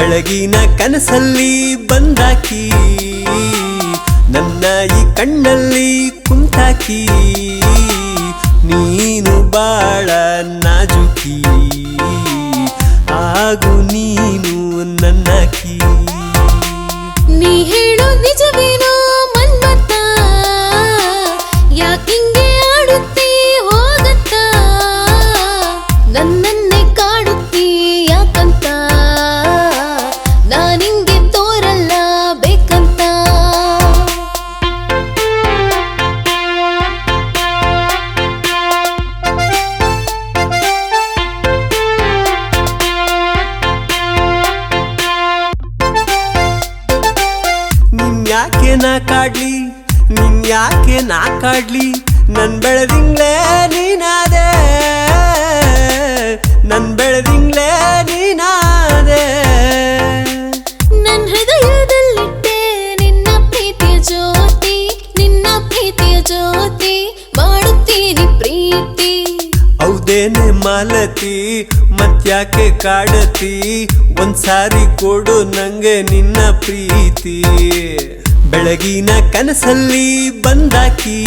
ಬೆಳಗಿನ ಕನಸಲ್ಲಿ ಬಂದಾಕಿ ನನ್ನ ಈ ಕಣ್ಣಲ್ಲಿ ಕುಂತಾಕಿ ನೀನು ಬಾಳ ನಾಜುಕಿ. ನಿನ್ ಯಾಕೆ ನಾ ಕಾಡ್ಲಿ? ನಿನ್ಯಾಕೆ ನಾ ಕಾಡ್ಲಿ? ನನ್ ಬೆಳೆದಿಂಗ್ಲೇ ನೀನಾದೆ. ಹೌದೇನೆ ಮಾಲತಿ ಮತ್ಯಾಕೆ ಕಾಡತಿ? ಒಂದ್ಸಾರಿ ಕೊಡು ನಂಗೆ ನಿನ್ನ ಪ್ರೀತಿ. ಬೆಳಗಿನ ಕನಸಲ್ಲಿ ಬಂದಾಕಿ,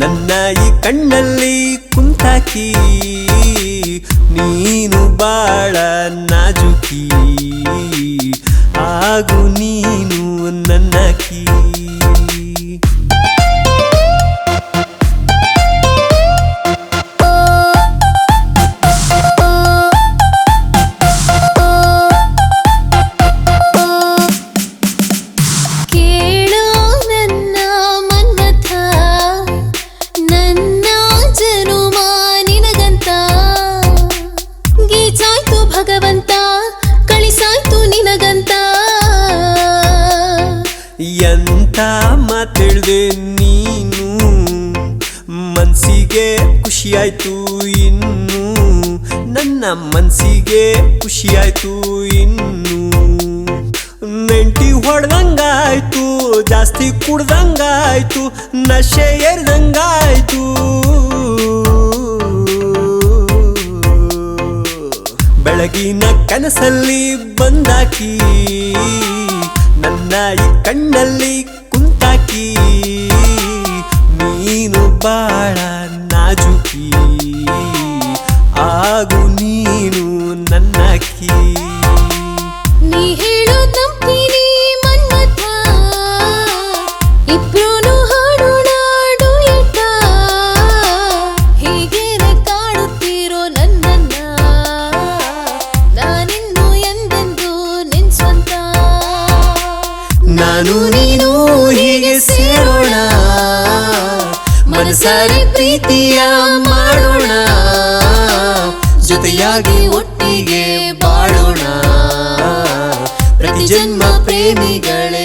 ನನ್ನ ಈ ಕಣ್ಣಲ್ಲಿ ಕುಂತಾಕಿ, ನೀನು ಬಾಳ ನಾಜುಕಿ ಆಗು ನೀನು ನನ್ನಕಿ ಎಂತ ಮಾತಿಳ್ದೆ ನೀನು? ಮನ್ಸಿಗೆ ಖುಷಿಯಾಯ್ತು ಇನ್ನು. ನನ್ನ ಮನಸ್ಸಿಗೆ ಖುಷಿಯಾಯ್ತು ಇನ್ನು. ನೆಂಟಿ ಹೊಡ್ದಂಗಾಯ್ತು, ಜಾಸ್ತಿ ಕುಡ್ದಂಗಾಯ್ತು, ನಶೆ ಏರ್ದಂಗಾಯ್ತು. ಬೆಳಗಿನ ಕನಸಲ್ಲಿ ಬಂದಾಕಿ. ನನ್ನ ಈ ಕಣ್ಣಲ್ಲಿ ಕುಂತಾಕಿ, ನೀನು ಬಾಳ ನಾಜುಕಿ ಆಗು ನೀನು ನನ್ನಕ್ಕಿ ನೀ ಹೇಳು ನಂಬಿರಿ ಮನ್ಮಥ ಇಬ್ರು ಸೇರೋಣ. ಮನಸಾರಿ ಪ್ರೀತಿಯ ಮಾಡೋಣ. ಜೊತೆಯಾಗಿ ಒಟ್ಟಿಗೆ ಬಾಳೋಣ. ಪ್ರತಿ ಜನ್ಮ ಪ್ರೇಮಿಗಳೇ